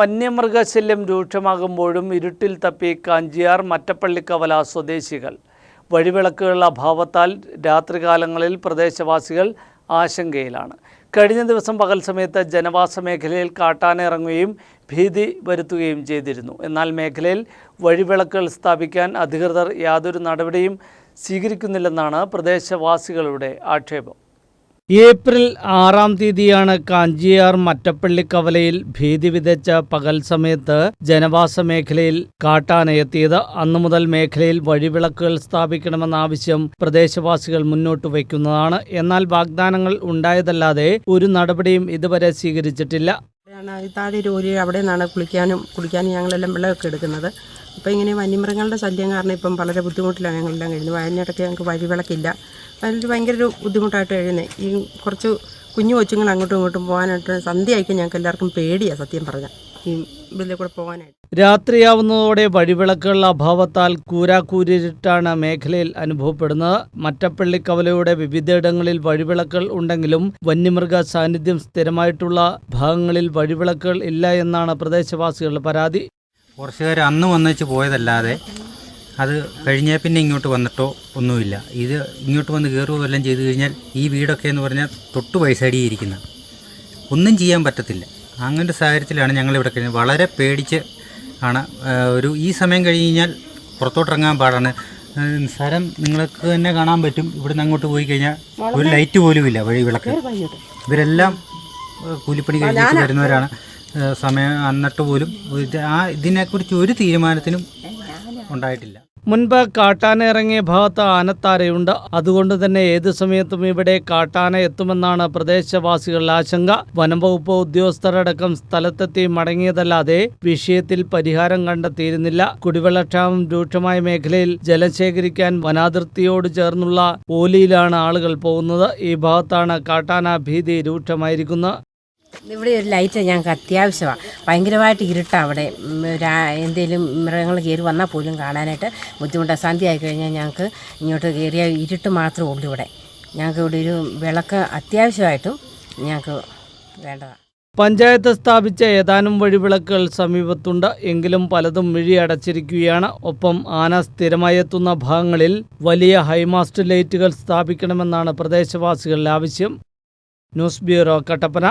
വന്യമൃഗശല്യം രൂക്ഷമാകുമ്പോഴും ഇരുട്ടിൽ തപ്പി കാഞ്ചിയാർ മറ്റപ്പള്ളിക്കവല സ്വദേശികൾ. വഴിവിളക്കുകളുടെ അഭാവത്താൽ രാത്രികാലങ്ങളിൽ പ്രദേശവാസികൾ ആശങ്കയിലാണ്. കഴിഞ്ഞ ദിവസം പകൽ സമയത്ത് ജനവാസ മേഖലയിൽ കാട്ടാനിറങ്ങുകയും ഭീതി വരുത്തുകയും ചെയ്തിരുന്നു. എന്നാൽ മേഖലയിൽ വഴിവിളക്കുകൾ സ്ഥാപിക്കാൻ അധികൃതർ യാതൊരു നടപടിയും സ്വീകരിക്കുന്നില്ലെന്നാണ് പ്രദേശവാസികളുടെ ആക്ഷേപം. ഏപ്രിൽ ആറാം തീയതിയാണ് കാഞ്ചിയാർ മറ്റപ്പള്ളി കവലയിൽ ഭീതി വിതച്ച പകൽ സമയത്ത് ജനവാസ മേഖലയിൽ കാട്ടാനയെത്തിയത്. അന്നു മുതൽ മേഖലയിൽ വഴിവിളക്കുകൾ സ്ഥാപിക്കണമെന്ന ആവശ്യം പ്രദേശവാസികൾ മുന്നോട്ട് വയ്ക്കുന്നതാണ്. എന്നാൽ വാഗ്ദാനങ്ങൾ ഉണ്ടായതല്ലാതെ ഒരു നടപടിയും ഇതുവരെ സ്വീകരിച്ചിട്ടില്ല. താഴെ ഒരു ഒരു അവിടെ നിന്നാണ് കുളിക്കാനും കുളിക്കാനും ഞങ്ങളെല്ലാം വെള്ളമൊക്കെ എടുക്കുന്നത്. അപ്പോൾ ഇങ്ങനെ വന്യമൃഗങ്ങളുടെ ശല്യം കാരണം ഇപ്പം വളരെ ബുദ്ധിമുട്ടിലാണ് ഞങ്ങളെല്ലാം കഴിയുന്നത്. വയനാടൊക്കെ ഞങ്ങൾക്ക് വഴിവിളക്കില്ല അതിൽ ഭയങ്കര ഒരു ബുദ്ധിമുട്ടായിട്ട് കഴിയുന്നത് ഈ കുറച്ച് കുഞ്ഞു കൊച്ചുങ്ങൾ അങ്ങോട്ടും ഇങ്ങോട്ടും പോകാനായിട്ട് സന്ധ്യയായിരിക്കും ഞങ്ങൾക്ക് എല്ലാവർക്കും പേടിയാണ് സത്യം പറഞ്ഞാൽ. ഈ ഇതിലെ കൂടെ പോകാനായിട്ട്. രാത്രിയാവുന്നതോടെ വഴിവിളക്കുകളുടെ അഭാവത്താൽ കൂരാക്കൂരിട്ടാണ് മേഖലയിൽ അനുഭവപ്പെടുന്നത്. മറ്റപ്പള്ളി കവലയുടെ വിവിധയിടങ്ങളിൽ വഴിവിളക്കുകൾ ഉണ്ടെങ്കിലും വന്യമൃഗ സാന്നിധ്യം സ്ഥിരമായിട്ടുള്ള ഭാഗങ്ങളിൽ വഴിവിളക്കുകൾ ഇല്ല എന്നാണ് പ്രദേശവാസികളുടെ പരാതി. ഫോറസ്റ്റുകാർ അന്ന് വന്നേച്ച് പോയതല്ലാതെ അത് കഴിഞ്ഞാൽ പിന്നെ ഇങ്ങോട്ട് വന്നിട്ടോ ഒന്നുമില്ല. ഇത് ഇങ്ങോട്ട് വന്ന് കയറുകയോ എല്ലാം ചെയ്തു കഴിഞ്ഞാൽ ഈ വീടൊക്കെ എന്ന് പറഞ്ഞാൽ തൊട്ട് വയസ്സടി ഇരിക്കുന്ന. ഒന്നും ചെയ്യാൻ പറ്റത്തില്ല. അങ്ങനത്തെ സാഹചര്യത്തിലാണ് ഞങ്ങളിവിടെ കഴിഞ്ഞത്. വളരെ പേടിച്ച് ആണ് ഒരു ഈ സമയം കഴിഞ്ഞ് കഴിഞ്ഞാൽ പുറത്തോട്ടിറങ്ങാൻ പാടാണ്. സ്ഥലം നിങ്ങൾക്ക് തന്നെ കാണാൻ പറ്റും. ഇവിടുന്ന് അങ്ങോട്ട് പോയി കഴിഞ്ഞാൽ ഒരു ലൈറ്റ് പോലും ഇല്ല വഴി വിളക്ക്. ഇവരെല്ലാം കൂലിപ്പണി കഴിഞ്ഞിട്ട് വരുന്നവരാണ്. സമയം അന്നിട്ട് പോലും ആ ഇതിനെക്കുറിച്ച് ഒരു തീരുമാനത്തിനും ഉണ്ടായിട്ടില്ല. മുൻപ് കാട്ടാന ഇറങ്ങിയ ഭാഗത്ത് ആനത്താരയുണ്ട്. അതുകൊണ്ട് തന്നെ ഏത് സമയത്തും ഇവിടെ കാട്ടാന എത്തുമെന്നാണ് പ്രദേശവാസികളുടെ ആശങ്ക. വനംവകുപ്പ് ഉദ്യോഗസ്ഥരടക്കം സ്ഥലത്തെത്തി മടങ്ങിയതല്ലാതെ വിഷയത്തിൽ പരിഹാരം കണ്ടെത്തിയിരുന്നില്ല. കുടിവെള്ളക്ഷാമം രൂക്ഷമായ മേഖലയിൽ ജലം ശേഖരിക്കാൻ വനാതിർത്തിയോട് ചേർന്നുള്ള ഓലിയിലാണ് ആളുകൾ പോകുന്നത്. ഈ ഭാഗത്താണ് കാട്ടാന ഭീതി രൂക്ഷമായിരിക്കുന്നത്. ഇവിടെ ഒരു ലൈറ്റ് ഞങ്ങൾക്ക് അത്യാവശ്യമാണ് ഭയങ്കരമായിട്ട് ഇരുട്ടാണ് അവിടെ. എന്തെങ്കിലും മൃഗങ്ങൾ കയറി വന്നാൽ പോലും കാണാനായിട്ട് ബുദ്ധിമുട്ടാണ് സന്ധ്യ ആയി കഴിഞ്ഞാൽ ഞങ്ങൾക്ക് ഇങ്ങോട്ട് കയറിയ ഇരുട്ട് മാത്രമേ ഉള്ളൂ ഇവിടെ. ഞങ്ങൾക്ക് ഇവിടെ ഒരു വിളക്ക് അത്യാവശ്യമായിട്ടും ഞങ്ങൾക്ക് വേണ്ടതാണ് പഞ്ചായത്ത് സ്ഥാപിച്ച ഏതാനും വഴിവിളക്കുകൾ സമീപത്തുണ്ട്. എങ്കിലും പലതും മിഴിയടച്ചിരിക്കുകയാണ്. ഒപ്പം ആന സ്ഥിരമായി എത്തുന്ന ഭാഗങ്ങളിൽ വലിയ ഹൈമാസ്റ്റ് ലൈറ്റുകൾ സ്ഥാപിക്കണമെന്നാണ് പ്രദേശവാസികളുടെ ആവശ്യം. News bureau Kattappana.